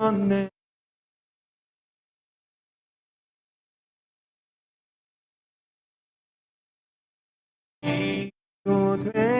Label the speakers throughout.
Speaker 1: 되었네. 이도 되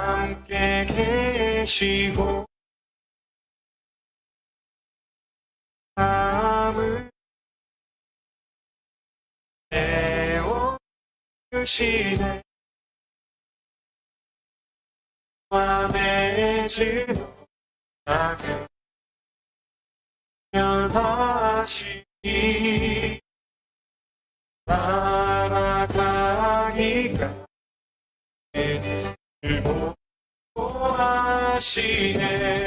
Speaker 1: 함께 계시고 마음을 채워주시네. 맘에지도 작은 연하시니. 날 하시네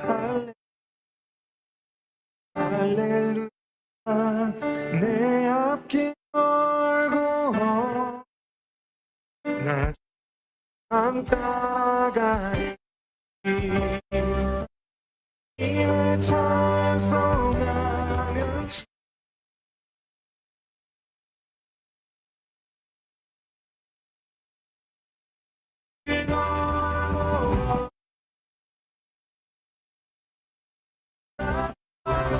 Speaker 1: 할렐- 할렐루야 내 앞길 멀고 나안 따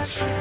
Speaker 1: 하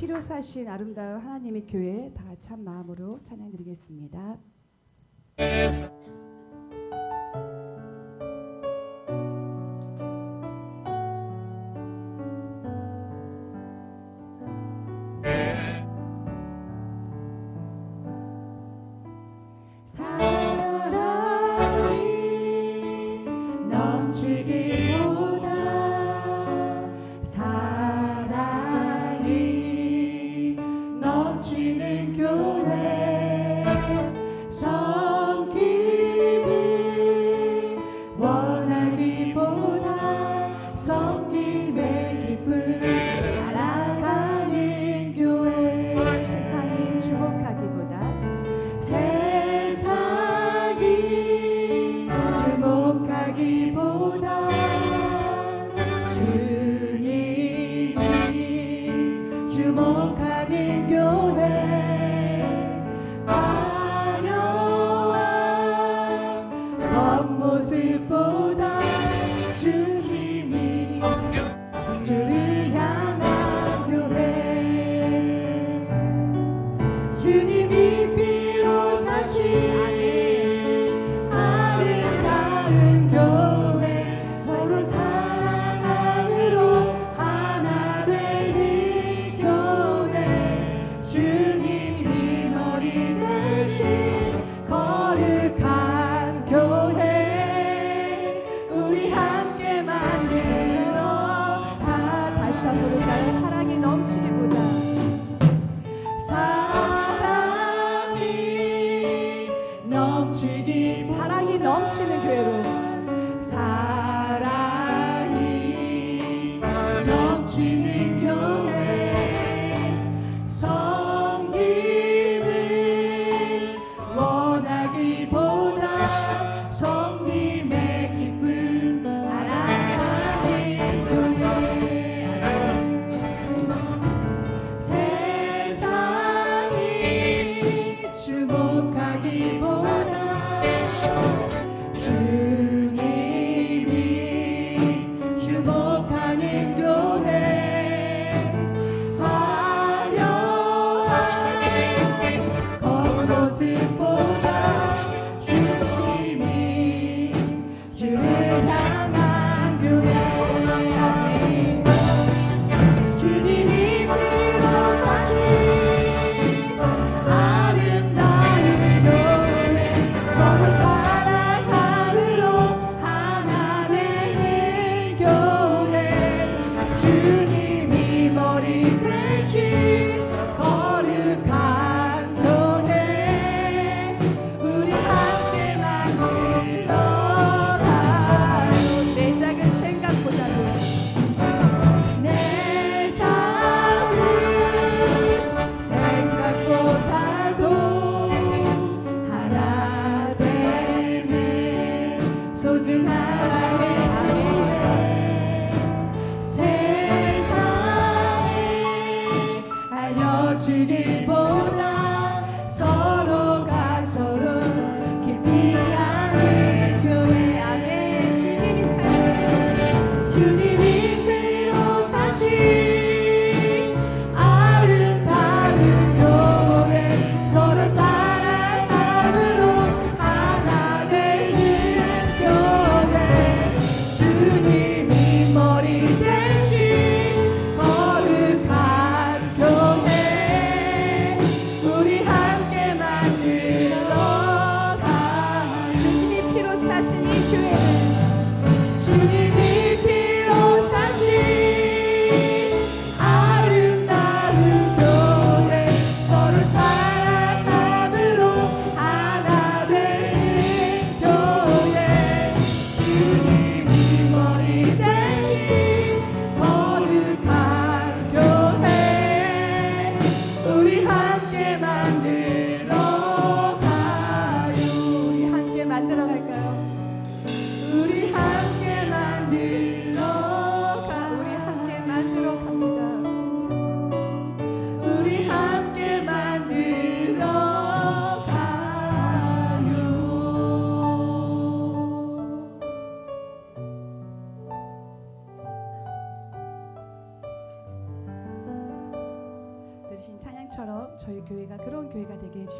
Speaker 2: 필요 사신 아름다운 하나님의 교회에 다 같이 한 마음으로 찬양드리겠습니다.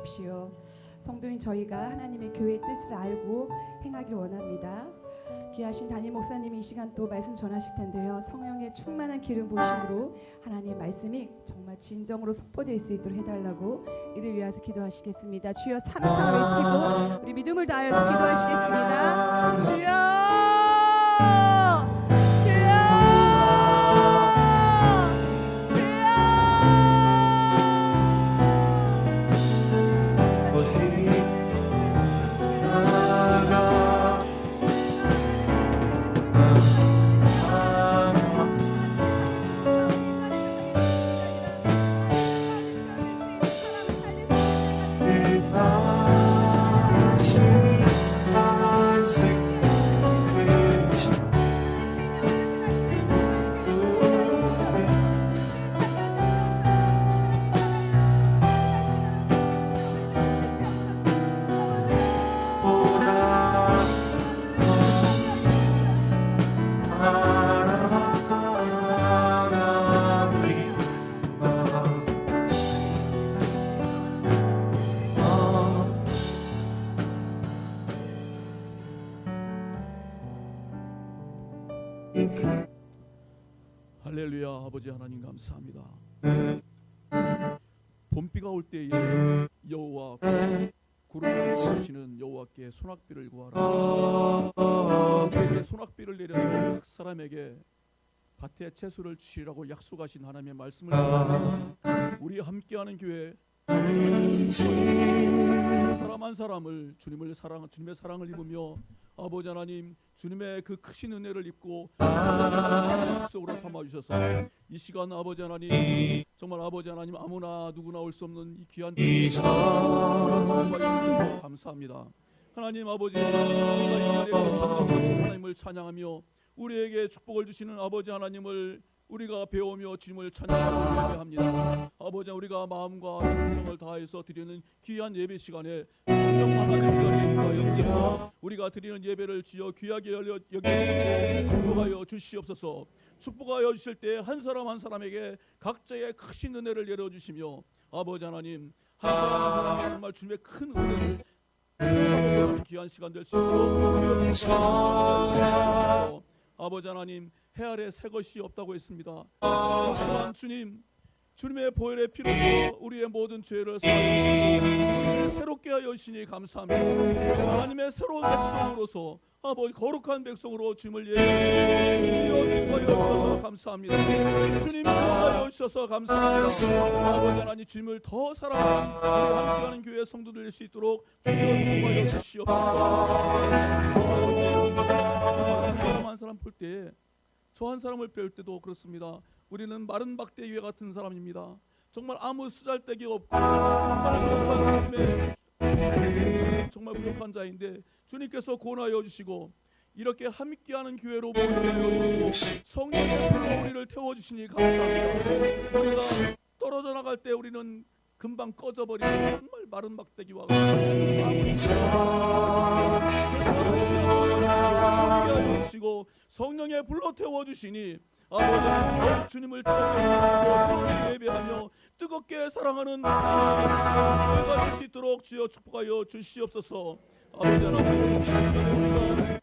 Speaker 2: 주십시오. 성도인 저희가 하나님의 교회의 뜻을 알고 행하길 원합니다. 귀하신 담임 목사님이 이 시간 또 말씀 전하실 텐데요. 성령의 충만한 기름 부으심으로 하나님의 말씀이 정말 진정으로 선포될 수 있도록 해달라고 이를 위해서 기도하시겠습니다. 주여 삼창 외치고 우리 믿음을 다하여서 기도하시겠습니다. 주여
Speaker 3: 아버지 하나님 감사합니다. 봄비가 올 때에 여호와 구름을 부으시는 여호와께 소낙비를 구하라. 우리에게 소낙비를 내려서 각 사람에게 밭에 채소를 주시라고 약속하신 하나님의 말씀을. 우리 함께하는 교회 사람 한 사람을 주님을 사랑 주님의 사랑을 입으며 아버지 하나님 주님의 그 크신 은혜를 입고 속으로 삼아 주셔서 이 시간 아버지 하나님 정말 아버지 하나님 아무나 누구나 올 수 없는 이 귀한 주셔서 감사합니다. 하나님 아버지 우리가 이 시간에 하나님을 찬양하며 우리에게 축복을 주시는 아버지 하나님을 우리가 배우며 주님을 찬양하고 예배합니다. 아버지 우리가 마음과 정성을 다해서 드리는 귀한 예배 시간에 우리가 드리는 예배를 지어 귀하게 열려 여겨주시고 축복하여 주시옵소서. 축복하여 주실 때 한 사람 한 사람에게 각자의 크신 은혜를 내려 주시며 아버지 하나님 한 사람 한 사람에게 정말 주님의 큰 은혜를 귀한 시간 될 수 있도록 주여 주시옵소서. 아버지 하나님 해 아래 새 것이 없다고 했습니다. 하지만 주님 주님의 보혈의 피로서 우리의 모든 죄를 사하여 새롭게 하여 주시니 감사합니다. 하나님의 새로운 백성으로서 아버지 거룩한 백성으로 주님을 예배하여 주여 주여 주셔서 감사합니다. 주님 인도하여 주셔서 감사합니다. 아버지 하나님 주님을 더 사랑하는 우리 함께하는 교회 성도들 될수 있도록 주여 주여 주시옵소서. 사람 한 사람 볼 때 저 한 사람을 배울 때도 그렇습니다. 우리는 마른 박대기와 같은 사람입니다. 정말 아무 쓰잘데기 없고 정말 부족한 주님의 정말 부족한 자인데 주님께서 고나여 주시고 이렇게 함께하는 교회로 모이게 하여 주시고 성령의 불로 우리를 태워 주시니 감사합니다. 우리가 떨어져 나갈 때 우리는 금방 꺼져버리는 정말 마른 막대기와 주시고 성령의 불로 태워 주시니 아버지 주님을 뜨겁게 예배하며 뜨겁게 사랑하는 교회가 될수 있도록 주여 축복하여 주시옵소서. 아버지 하나님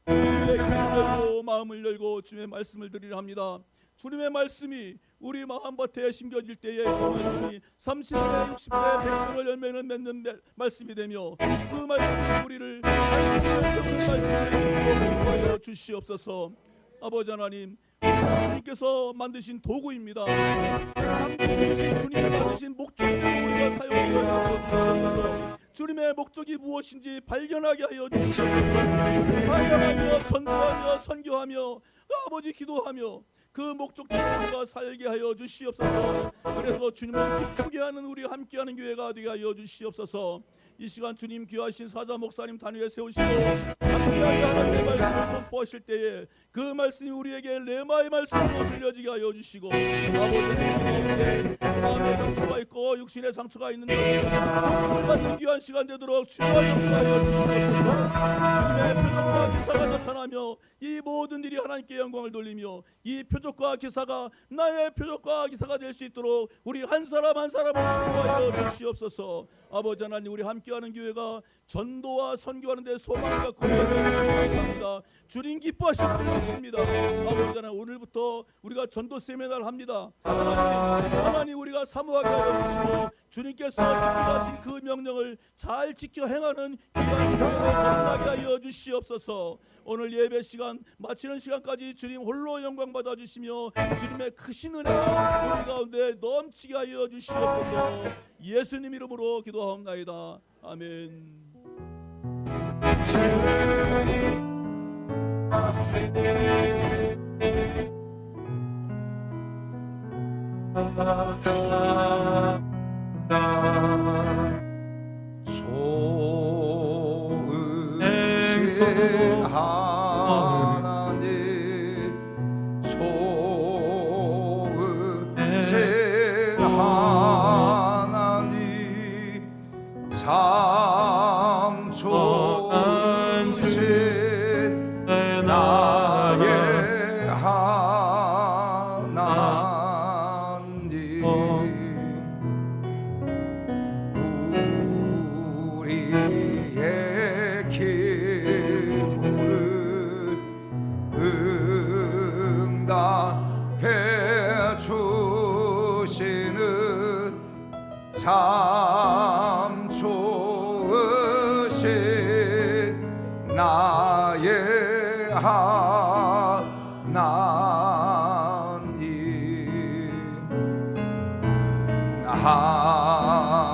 Speaker 3: 열고 마음을 열고 주님의 말씀을 드리려 합니다. 주님의 말씀이 우리 마음밭에 심겨질 때에 그 말씀이 30배, 60배, 100배를 열매는 맺는 매- 말씀이 되며 그 말씀이 우리를 말씀을 축복하여 주시옵소서. 아버지 하나님 주님께서 만드신 도구입니다. 참되신 주님이 만드신 목적으로 우리가 사용하여 주시옵소서. 주님의 목적이 무엇인지 발견하게 하여 주시옵소서. 사역하며 전도하며 선교하며 아버지 기도하며 그 목적대로 살게 하여 주시옵소서. 그래서 주님을 기쁘게 하는 우리 함께하는 교회가 되게 하여 주시옵소서. 이 시간 주님 귀하신 사자 목사님 단위에 세우시고 함께하게 하나님의 말씀을 선포하실 때에 그 말씀이 우리에게 레마의 말씀으로 들려지게 하여 주시고 아버지 마음의 상처가 있고 육신의 상처가 있는데 받는 귀한 시간 되도록 주여 역사하여 주시옵소서 주님의 표적과 기사가 나타나 며 이 모든 일이 하나님께 영광을 돌리며 이 표적과 기사가 나의 표적과 기사가 될 수 있도록 우리 한 사람 한 사람을 축복하여 주시옵소서. 아버지 하나님 우리 함께하는 교회가 전도와 선교하는 데 소망을 갖고 감사합니다. 주님 기뻐하실 줄 믿습니다. 아버지 하나님 오늘부터 우리가 전도 세미나를 합니다. 하나님, 하나님 우리가 사모하게 하여 주시고 주님께서 지키신 그 명령을 잘 지켜 행하는 귀한 교회로 거듭나게 하여 주시옵소서. 오늘 예배 시간 마치는 시간까지 주님 홀로 영광 받아 주시며 주님의 크신 은혜가 우리 가운데 넘치게 하여 주시옵소서. 예수님 이름으로 기도하옵나이다. 아멘
Speaker 4: 하나님 참 좋으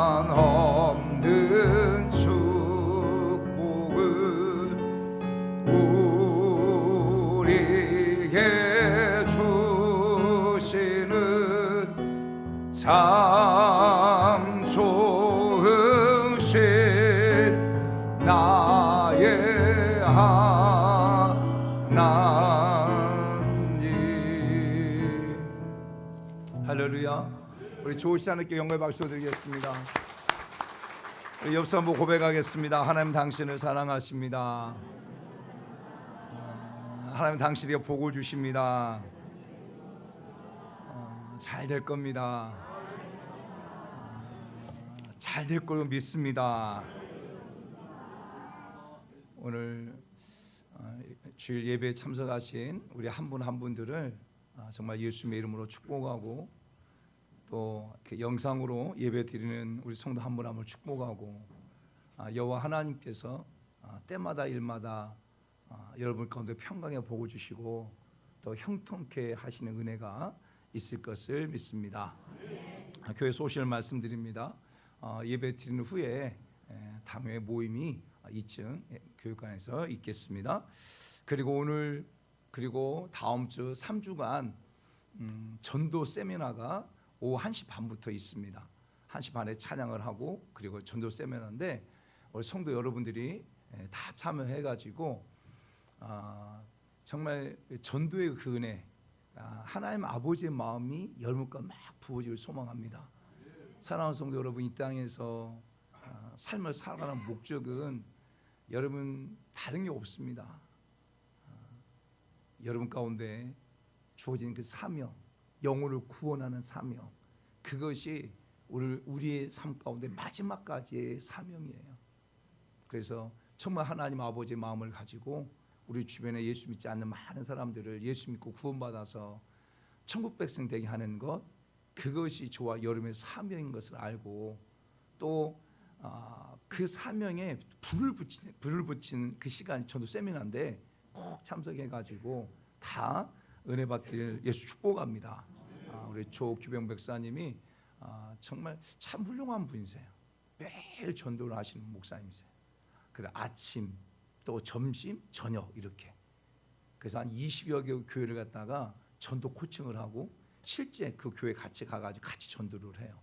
Speaker 4: 한없는 축복을 우리에게 주시는 참 좋으신 하나님께 영광의 박수 드리겠습니다. 한번 고백하겠습니다. 하나님 당신을 사랑하십니다. 어, 하나님 당신에게 복을 주십니다. 어, 잘될 겁니다. 잘될 거로 믿습니다. 오늘 어, 주일 예배에 참석하신 우리 한 분한 분들을 아, 정말 예수님의 이름으로 축복하고 또 영상으로 예배 드리는 우리 성도 한 분 한 분 축복하고 아, 여호와 하나님께서 아, 때마다 일마다 아, 여러분 가운데 평강의 복을 주시고 또 형통케 하시는 은혜가 있을 것을 믿습니다. 아, 교회 소식을 말씀드립니다. 어, 예배 드리는 후에 에, 당회 모임이 2층 예, 교육관에서 있겠습니다. 그리고 오늘 그리고 다음 주 3주간 음, 전도 세미나가 오후 1시 반부터 있습니다. 1시 반에 찬양을 하고 그리고 전도 세미나인데 우리 성도 여러분들이 에, 다 참여해 가지고 아, 정말 전도의 그 은혜 아, 하나님 아버지의 마음이 열무가 막 부어질 소망합니다. 사랑하는 성도 여러분 이 땅에서 아, 삶을 살아가는 목적은 여러분 다른 게 없습니다. 아, 여러분 가운데 주어진 그 사명, 영혼을 구원하는 사명, 그것이 우리 우리의 삶 가운데 마지막까지의 사명이에요. 그래서 정말 하나님 아버지의 마음을 가지고 우리 주변에 예수 믿지 않는 많은 사람들을 예수 믿고 구원받아서 천국 백성 되게 하는 것 그것이 저와 여러분의 사명인 것을 알고 또그 사명에 불을 붙이는 불을 붙이는 그 시간이 저도 세미나인데 꼭 참석해 가지고 다 은혜 받길 예수 축복합니다. 아, 우리 조규병 백사님이 아, 정말 참 훌륭한 분이세요. 매일 전도를 하시는 목사님이세요. 그래 아침 또 점심 저녁 이렇게 그래서 한 20여 개 교회를 갔다가 전도 코칭을 하고 실제 그 교회 같이 가가지고 같이 전도를 해요.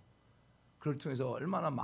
Speaker 4: 그걸 통해서 얼마나 많은